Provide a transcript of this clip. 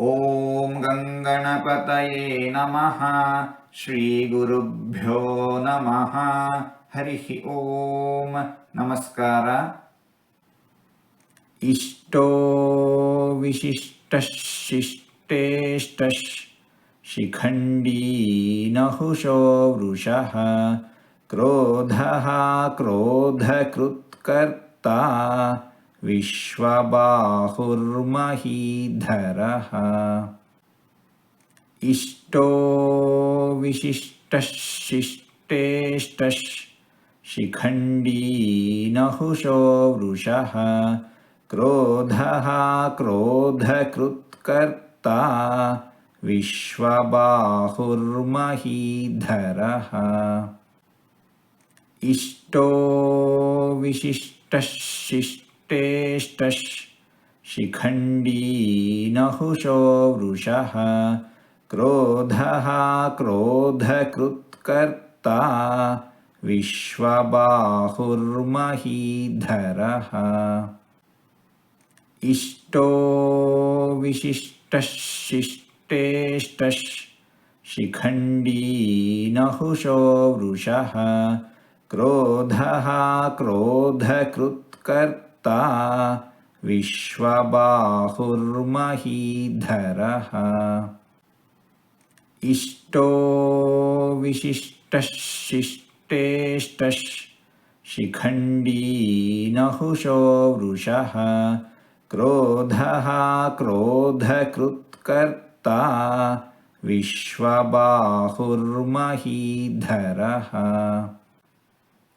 ॐ गङ्गणपतये नमः श्रीगुरुभ्यो नमः। हरिः ॐ नमस्कार। इष्टोविशिष्टशिष्टेष्ट शिखण्डीनहुषो वृषः। क्रोधः क्रोधकृत्कर्ता। विश्वबाहुर्महीधरः। इष्टो विशिष्टशिष्टेष्टः शिखण्डी नहुषो वृषः। क्रोधः क्रोधकृत्कर्ता। विश्वबाहुर्महीधरः। इष्टो विशिष्टशिष्टेष्टः शिखण्डी नहुषो वृषः क्रोधः क्रोधकृत्कर्ता विश्वबाहुर्महीधरः। इष्टो विशिष्टशिष्टेष्टः शिखण्डी नहुषो वृषः क्रोधः क्रोधकृत्कर्ता दत्ता विश्वबाहुर्महीधरः। विश्वबाहुर्मही धरः इष्टोविशिष्टिष्टेष्ट शिखण्डीनहुषो वृषः। क्रोधः क्रोधकृत्कर्ता विश्वबाहुर्महीधरः।